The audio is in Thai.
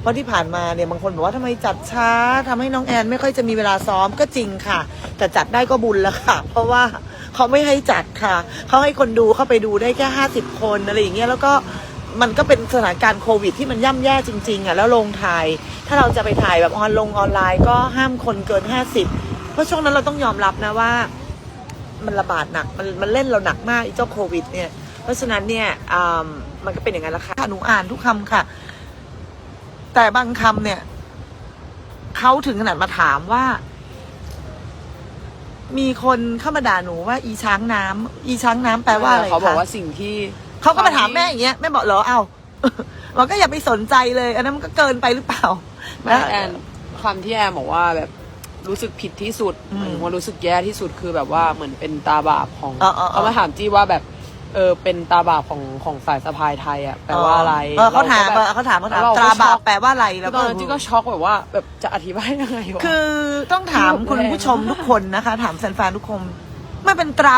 เพราะที่ผ่านมาเนี่ยบางคนบอกว่าทำไมจัดช้าทำให้น้องแอนไม่ค่อยจะมีเวลาซ้อมก็จริงค่ะ แต่จัดได้ก็บุญแล้วค่ะ เพราะว่าเขาไม่ให้จัดค่ะ เขาให้คนดูเข้าไปดูได้แค่ห้าสิบคนอะไรอย่างเงี้ยแล้วก็มันก็เป็นสถานการณ์โควิดที่มันย่ำแย่จริงๆอะแล้วลงถ่าย ถ้าเราจะไปถ่ายแบบออนลงออนไลน์ก็ห้ามคนเกินห้าสิบเพราะช่วงนั้นเราต้องยอมรับนะว่า มันระบาดหนักมันมันเล่นเราหนักมากไอ้เจ้าโควิดเนี่ย เพราะฉะนั้นเนี่ยอ่ามันก็เป็นอย่างนั้นละค่ะหนูอ่านทุกคำค่ะ แต่บางคำเนี่ยเขาถึงขนาดมาถามว่า มีคนเข้ามาด่าหนูว่า อีช้างน้ำอีช้างน้ำแปลว่าอะไรเขาบอกคะว่าสิ่งที่เขาก็มาถามแม่อย่างเงี้ยแม่บอกเหรอเอ้าเราก็อย่าไปสนใจเลย อันนั้นมันก็เกินไปหรือเปล่าแม่แอนคำที่แอนบอกว่าแบบรู้สึกผิดที่สุดอืมหมายถึงว่ารู้สึกแย่ที่สุดคือแบบว่าเหมือนเป็นตาบาปของอ๋ออ๋ออ๋อเขามาถามจี้ว่าแบบ เออเป็นตาบาปของของสายสะพายไทยอะแปลว่าอะไรเออเขาถามรก็แบบเขาถามเขาถามแล้วเราก็ตราบาช็ปอกแปลว่าอะไรแล้แล้ววตก็อนนั้นจี้ก็ช็อกแบบว่า แบบจะอธิบายยังไงวะ คือต้องถามคุณผู้ชมทุกคนนะคะ ถามแฟนๆทุกคนไม่เป็นตรา